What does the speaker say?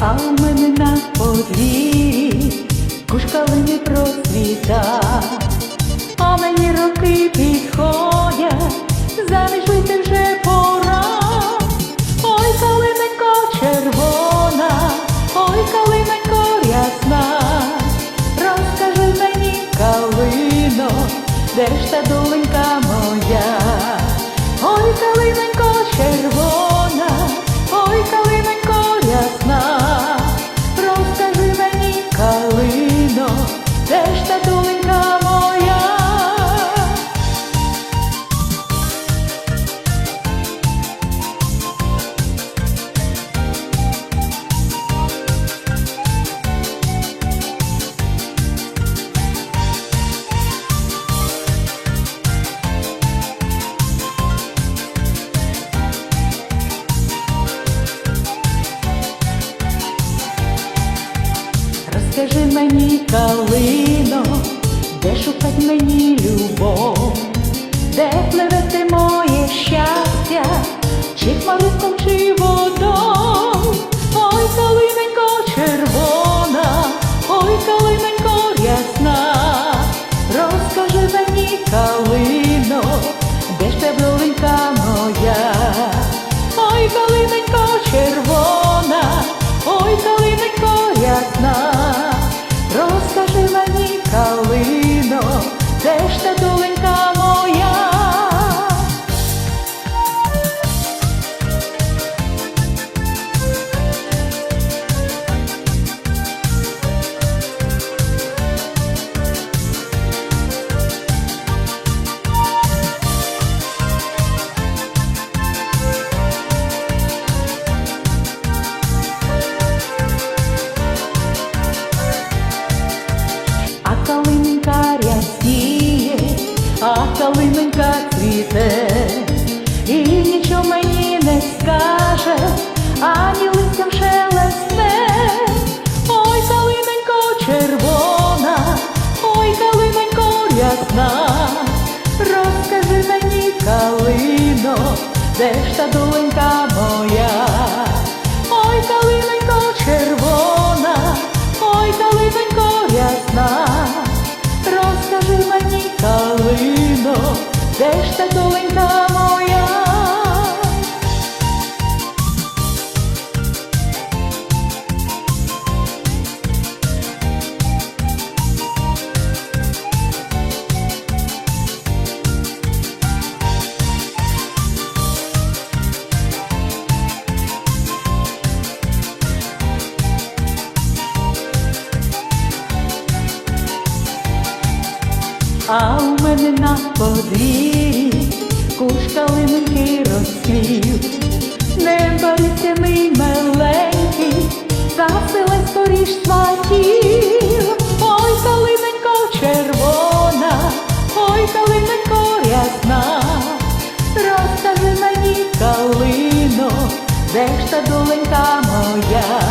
а в мене на подві, кушкалини процвіта, а мені роки підходять, заміж вийти вже пора, ой, калиненько червона, ой, калиненько рясна, розкажи мені калино, де ж Розкажи мені, калино, де шукать мені любов, де пливете калиненька цвіте, і нічого мені не скаже, ані листям шелесне. Ой, калиненько червона, ой, калиненько рясна, розкажи мені, калино, де ж та доленька моя? Ой, калиненько червона, а у мене на подвір'ї куш калинки розквів. Не борися меленький, миленький, засилай скоріш сватів. Ой, калиненько червона, ой, калиненько рясна, розкажи мені калино, де ж та доленька моя.